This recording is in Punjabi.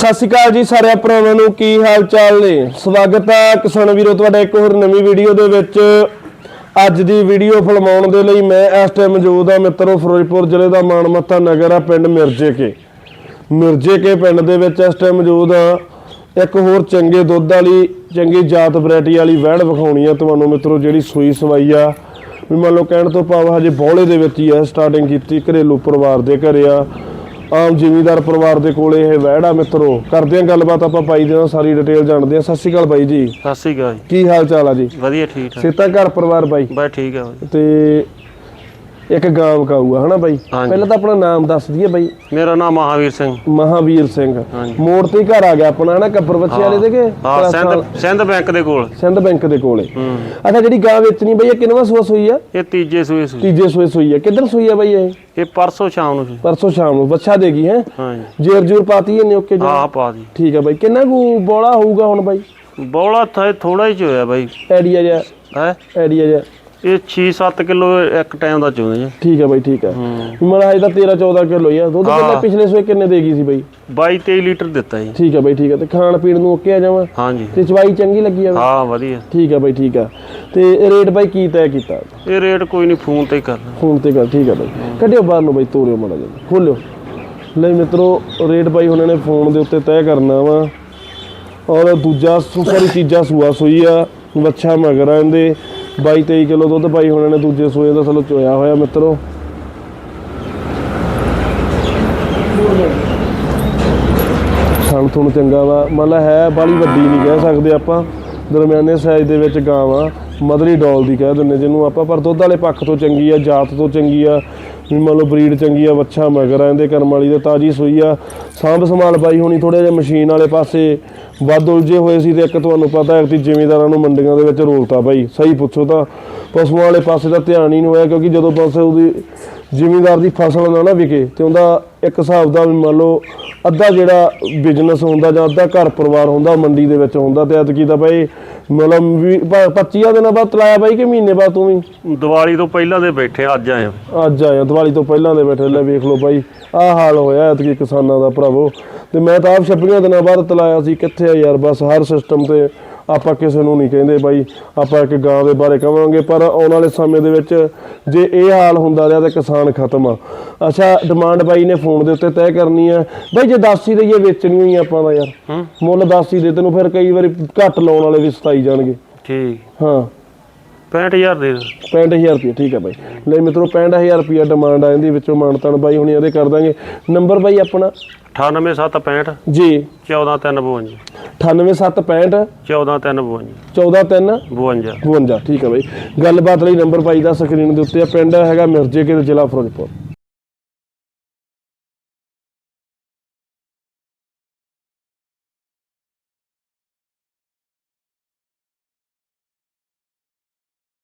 ਸਤਿ ਸ਼੍ਰੀ ਅਕਾਲ ਜੀ ਸਾਰੇ ਭਰਾਵਾਂ ਨੂੰ, ਕੀ ਹਾਲ ਚਾਲ ਨੇ? ਸਵਾਗਤ ਹੈ ਕਿਸਾਨ ਵੀਰੋ, ਤੁਹਾਡਾ ਇੱਕ ਹੋਰ ਨਵੀਂ ਵੀਡੀਓ ਦੇ ਵਿੱਚ। ਅੱਜ ਦੀ ਵੀਡੀਓ ਫਿਲਮਾਉਣ ਦੇ ਲਈ ਮੈਂ ਇਸ ਟਾਈਮ ਮੌਜੂਦ ਹਾਂ ਮਿੱਤਰੋ, ਫਿਰੋਜ਼ਪੁਰ ਜ਼ਿਲ੍ਹੇ ਦਾ ਮਾਨਮੱਤਾ ਨਗਰ ਆ, ਪਿੰਡ ਮਿਰਜੇ ਕੇ ਮਿਰਜੇ ਕੇ ਪਿੰਡ ਦੇ ਵਿੱਚ ਇਸ ਟਾਈਮ ਮੌਜੂਦ ਹਾਂ ਇੱਕ ਹੋਰ ਚੰਗੇ ਦੁੱਧ ਵਾਲੀ, ਚੰਗੀ ਜਾਤ ਵੈਰਾਈਟੀ ਵਾਲੀ ਵਹਿੜ ਵਿਖਾਉਣੀ ਆ ਤੁਹਾਨੂੰ ਮਿੱਤਰੋ, ਜਿਹੜੀ ਸੂਈ ਸਵਾਈ ਆ। ਵੀ ਮੰਨ ਲਓ ਕਹਿਣ ਤੋਂ ਭਾਵ ਹਜੇ ਬੌਲੇ ਦੇ ਵਿੱਚ ਹੀ ਆ ਸਟਾਰਟਿੰਗ ਕੀਤੀ ਘਰੇਲੂ ਪਰਿਵਾਰ ਦੇ ਘਰੇ ਆ। ਆਮ ਜ਼ਿਮੀਂਦਾਰ ਪਰਿਵਾਰ ਦੇ ਕੋਲੇ ਇਹ ਵਹਿੜ ਆ ਮਿੱਤਰੋ ਕਰਦੇ ਆ ਗੱਲਬਾਤ ਆਪਾਂ ਪਾਈ ਦੇ ਨਾਲ ਸਾਰੀ ਡਿਟੇਲ ਜਾਣਦੇ ਆ ਸਤਿ ਸ਼੍ਰੀ ਅਕਾਲ ਬਾਈ ਜੀ। ਸਤਿ ਸ਼੍ਰੀ ਅਕਾਲ ਜੀ। ਕੀ ਹਾਲ ਚਾਲ ਆ ਜੀ? ਵਧੀਆ ਠੀਕ ਠਾਕ। ਸੇਤਾ ਘਰ ਪਰਿਵਾਰ ਬਾਈ? ਬਸ ਠੀਕ ਬਾਈ। ਤੇ ਇੱਕ ਗਾਂ ਵਕਾਊ ਆ ਹਨਾ ਬਾਈ? ਹਾਂਜੀ। ਪਹਿਲਾਂ ਤਾਂ ਆਪਣਾ ਨਾਮ ਦੱਸ ਦਈਏ ਬਾਈ। ਮੇਰਾ ਨਾਮ ਮਹਾਵੀਰ ਸਿੰਘ। ਮਹਾਵੀਰ ਸਿੰਘ। ਹਾਂਜੀ। ਮੋੜ ਤੇ ਹੀ ਘਰ ਆ ਗਿਆ ਆਪਣਾ ਹਨਾ? ਕੱਪਰ ਬੱਚੇ ਵਾਲੇ ਦੇ ਕੇ ਹਾਂ ਸਿੰਧ ਸਿੰਧ ਬੈਂਕ ਦੇ ਕੋਲ। ਸਿੰਧ ਬੈਂਕ ਦੇ ਕੋਲੇ। ਹੂੰ। ਅੱਛਾ ਜਿਹੜੀ ਗਾਂ ਵੇਚਣੀ ਬਈ ਇਹ ਕਿੰਨਵਾਂ ਸੂਆ ਸੂਈ ਆ? ਇਹ ਤੀਜੇ ਸੂਏ ਸੂਈ। ਤੀਜੇ ਸੂਏ ਸੂਈ ਆ। ਕਿੱਧਰ ਸੂਈ ਆ ਬਈ ਇਹ? ਇਹ ਪਰਸੋਂ ਸ਼ਾਮ ਨੂੰ ਸੀ। ਪਰਸੋਂ ਸ਼ਾਮ ਨੂੰ। ਬੱਚਾ ਦੇਗੀ ਹੈ? ਹਾਂਜੀ। ਜੇਰ ਜੂਰ ਪਾਤੀ ਹੈ ਓਕੇ ਜੀ ਆਹ ਪਾ ਦੀ। ਠੀਕ ਆ ਬਾਈ। ਕਿੰਨਾ ਕੁ ਬੋਲਾ ਹੋਊਗਾ ਹੁਣ ਬਾਈ? ਬੌਲਾ ਥੋੜਾ ਹੀ ਚ ਹੋਇਆ ਬਾਈ। ਆਈਡੀਆ ਜਿਹਾ। ਹੈ? ਆਈਡੀਆ ਜਿਹਾ। ਇਹ 6-7 ਕਿਲੋ ਇੱਕ ਟਾਈਮ ਦਾ ਚੋਂਦੇ ਜੀ। ਠੀਕ ਆ ਬਾਈ ਠੀਕ ਹੂੰ। ਹਜੇ ਤਾਂ 13 14 ਕਿਲੋ ਹੀ ਆ। ਦੁੱਧ ਹਾਂ। ਕਿੰਨੇ ਪਿਛਲੇ ਸੂਏ ਕਿੰਨੇ ਦੇਗੀ ਸੀ ਬਾਈ? 22-23 ਲੀਟਰ ਦਿੱਤਾ ਜੀ। ਠੀਕ ਆ ਬਾਈ ਠੀਕ ਆ ਤੇ ਖਾਣ ਪੀਣ ਨੂੰ ਓਕੇ ਆ ਜਾਵਾਂ? ਹਾਂਜੀ। ਤੇ ਚਵਾਈ ਚੰਗੀ ਲੱਗੀ ਆ? ਹਾਂ ਵਧੀਆ। ਠੀਕ ਆ ਬਾਈ ਠੀਕ ਆ ਤੇ ਰੇਟ ਬਾਈ ਕੀ ਤੈਅ ਕੀਤਾ? ਇਹ ਰੇਟ ਕੋਈ ਨਹੀਂ ਫੋਨ ਤੇ ਹੀ ਕਰਨਾ ਫੋਨ ਤੇ ਗੱਲ ਠੀਕ ਆ ਬਾਈ। ਕੱਢਿਓ ਬਾਹਰ ਨੂੰ ਬਾਈ ਤੋਰਿਓ ਮੜਾ ਜੀ ਖੋਲਿਓ। ਲੈ ਮਿੱਤਰੋ ਰੇਟ ਬਾਈ ਉਹਨਾਂ ਨੇ ਫੋਨ ਦੇ ਉੱਤੇ ਤੈਅ ਕਰਨਾ ਵਾ। ਔਰ ਦੂਜਾ ਸੂ- ਸਾਰੀ ਚੀਜ਼ਾਂ ਸੂਆ ਸੂਈ ਆ। ਵੱਛਾ ਮਗਰ ਇਹਦੇ। 22 23 ਕਿਲੋ ਦੁੱਧ ਪਾਈ ਹੋਣੇ ਨੇ, ਦੂਜੇ ਸੂਏ ਦਾ ਚਲੋ ਚੋਇਆ ਹੋਇਆ ਮਿੱਤਰੋ। ਥਣ ਥੁਣ ਚੰਗਾ ਵਾ। ਮਤਲਬ ਹੈ ਬਾਲੀ ਵੱਡੀ ਨਹੀਂ ਕਹਿ ਸਕਦੇ ਆਪਾਂ। ਦਰਮਿਆਨੇ ਸਾਈਜ਼ ਦੇ ਵਿੱਚ ਗਾਂ ਵਾ ਮਦਰੀ ਡੋਲ ਦੀ ਕਹਿ ਦਿੰਦੇ, ਜਿਹਨੂੰ ਆਪਾਂ, ਪਰ ਦੁੱਧ ਵਾਲੇ ਪੱਖ ਤੋਂ ਚੰਗੀ ਆ, ਜਾਤ ਤੋਂ ਚੰਗੀ ਆ, ਵੀ ਮੰਨ ਲਓ ਬਰੀਡ ਚੰਗੀ ਆ, ਵੱਛਾ ਮਗਰ ਆ, ਇਹਦੇ ਕਰਮ ਵਾਲੀ ਦੇ ਤਾਜੀ ਸੂਈ ਆ। ਸਾਂਭ ਸੰਭਾਲ ਬਾਈ ਹੋਣੀ ਥੋੜਾ ਜਿਹਾ ਮਸ਼ੀਨ ਵਾਲੇ ਪਾਸੇ ਵੱਧ ਉਲਝੇ ਹੋਏ ਸੀ ਤੇ ਇੱਕ ਤੁਹਾਨੂੰ ਪਤਾ ਹੈ ਕਿ ਜ਼ਿਮੀਂਦਾਰਾਂ ਨੂੰ ਮੰਡੀਆਂ ਦੇ ਵਿੱਚ ਰੋਲਤਾ ਬਾਈ, ਸਹੀ ਪੁੱਛੋ ਤਾਂ। ਪਸ਼ੂਆਂ ਵਾਲੇ ਪਾਸੇ ਦਾ ਧਿਆਨ ਹੀ ਨਹੀਂ ਹੋਇਆ ਕਿਉਂਕਿ ਜਦੋਂ ਪਾਸੇ ਉਹਦੀ ਜ਼ਿਮੀਦਾਰ ਦੀ ਫਸਲ ਨਾ ਨਾ ਵਿਕੇ ਤੇ ਉਹਦਾ ਇੱਕ ਹਿਸਾਬ ਦਾ ਵੀ ਮੰਨ ਲਓ ਅੱਧਾ ਜਿਹੜਾ ਬਿਜ਼ਨਸ ਹੁੰਦਾ ਜਾਂ ਅੱਧਾ ਘਰ ਪਰਿਵਾਰ ਹੁੰਦਾ ਮੰਡੀ ਦੇ ਵਿੱਚ ਹੁੰਦਾ ਤੇ ਐਤਕੀ ਤਾਂ ਬਾਈ ਮਤਲਬ ਵੀ 25 ਦਿਨਾਂ ਬਾਅਦ ਤਲਾਇਆ ਬਾਈ ਕਿ ਮਹੀਨੇ ਬਾਅਦ ਤੂੰ ਵੀ ਦੀਵਾਲੀ ਤੋਂ ਪਹਿਲਾਂ ਦੇ ਬੈਠੇ ਅੱਜ ਆਏ। ਅੱਜ ਆਇਆ ਦੀਵਾਲੀ ਤੋਂ ਪਹਿਲਾਂ ਦੇ ਬੈਠੇ ਲੈ ਵੇਖ ਲਓ ਬਾਈ ਆਹ ਹਾਲ ਹੋਇਆ ਐਤਕੀ ਕਿਸਾਨਾਂ ਦਾ ਭਰਾਵੋ ਤੇ ਮੈਂ ਤਾਂ ਆਪ 26 ਦਿਨਾਂ ਬਾਅਦ ਤਲਾਇਆ ਸੀ ਕਿੱਥੇ ਆ ਯਾਰ ਬਸ ਹਰ ਸਿਸਟਮ ਤੇ ਆਪਾਂ ਕਿਸੇ ਨੂੰ ਨਹੀਂ ਕਹਿੰਦੇ ਬਾਈ ਆਪਾਂ ਇੱਕ ਗਾਂ ਦੇ ਬਾਰੇ ਕਵਾਂਗੇ ਪਰ ਆਉਣ ਵਾਲੇ ਸਮੇਂ ਦੇ ਵਿੱਚ ਜੇ ਇਹ ਹਾਲ ਹੁੰਦਾ ਰਿਹਾ ਤਾਂ ਕਿਸਾਨ ਖਤਮ ਆ। ਅੱਛਾ ਡਿਮਾਂਡ ਬਾਈ ਨੇ ਫੋਨ ਦੇ ਉੱਤੇ ਤੈਅ ਕਰਨੀ ਆ। ਬਾਈ ਜੇ 10 ਹੀ ਦਈਏ ਵੇਚਣੀ ਹੋਈ ਆਪਾਂ ਦਾ ਯਾਰ। ਮੁੱਲ 10 ਹੀ ਦੇ ਤੈਨੂੰ ਫਿਰ ਕਈ ਵਾਰੀ ਘੱਟ ਲਾਉਣ ਵਾਲੇ ਵੀ ਸਤਾਈ ਜਾਣਗੇ। ਠੀਕ। ਹਾਂ। 65000 ਦੇ ਦਿਓ। 65000 ਰੁਪਏ ਠੀਕ ਹੈ ਬਾਈ। ਲੈ ਮਿੱਤਰੋ 65000 ਰੁਪਏ ਡਿਮਾਂਡ ਆ ਇਹਦੀ ਵਿੱਚੋਂ ਮਾਨਤਨ ਬਾਈ ਹੁਣੀ ਇਹਦੇ ਕਰ ਦਾਂਗੇ। ਨੰਬਰ ਬਾਈ ਆਪਣਾ? 98765 ਜੀ। 14352 98765 14352 143 52 52 ਠੀਕ ਹੈ ਬਾਈ। ਗੱਲਬਾਤ ਲਈ ਨੰਬਰ ਬਾਈ ਦਾ ਸਕਰੀਨ ਦੇ ਉੱਤੇ ਆ। ਪਿੰਡ ਹੈਗਾ ਮਿਰਜੇ ਕੇ ਜ਼ਿਲ੍ਹਾ ਫਿਰੋਜ਼ਪੁਰ।